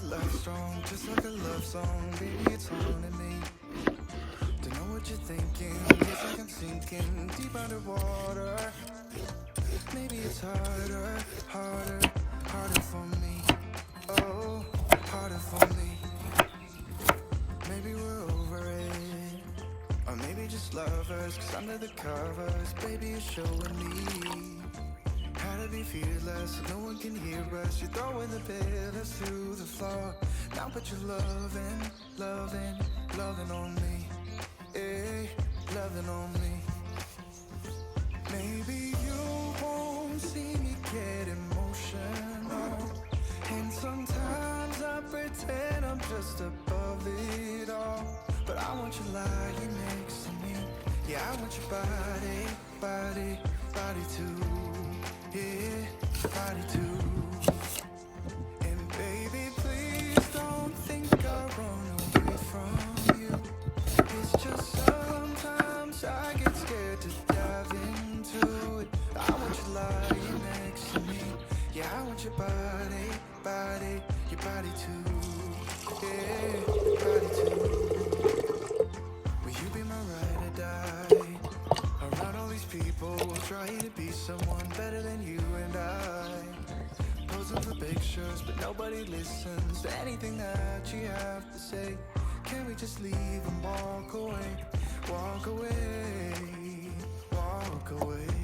just like a love song, baby, it's haunting me. Don't know what you're thinking, it's like I'm sinking deep underwater. Maybe it's harder, harder, harder for me. Oh, harder for me. Maybe we're over it. Or maybe just lovers, cause under the covers, baby, you're showing me. How to be fearless, so no one can hear us. You're throwing the pillars through the floor. Now put your loving, loving, loving on me. Eh, loving on me. Maybe you won't see me get emotional. And sometimes I pretend I'm just above it all. But I want you lying next to me. Yeah, I want your body, body, body too. Yeah, body too. Body. Yeah, your. Will you be my ride or die? Around all these people, trying to be someone better than you and I. Posing for pictures, but nobody listens to anything that you have to say. Can we just leave and walk away? Walk away, walk away.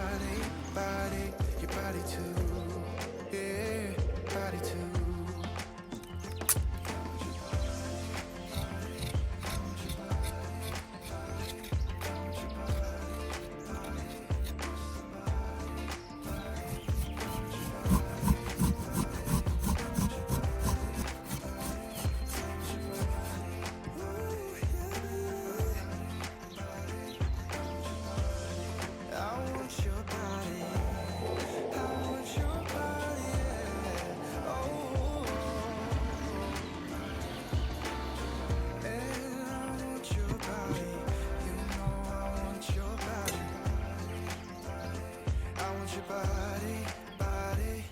your body, body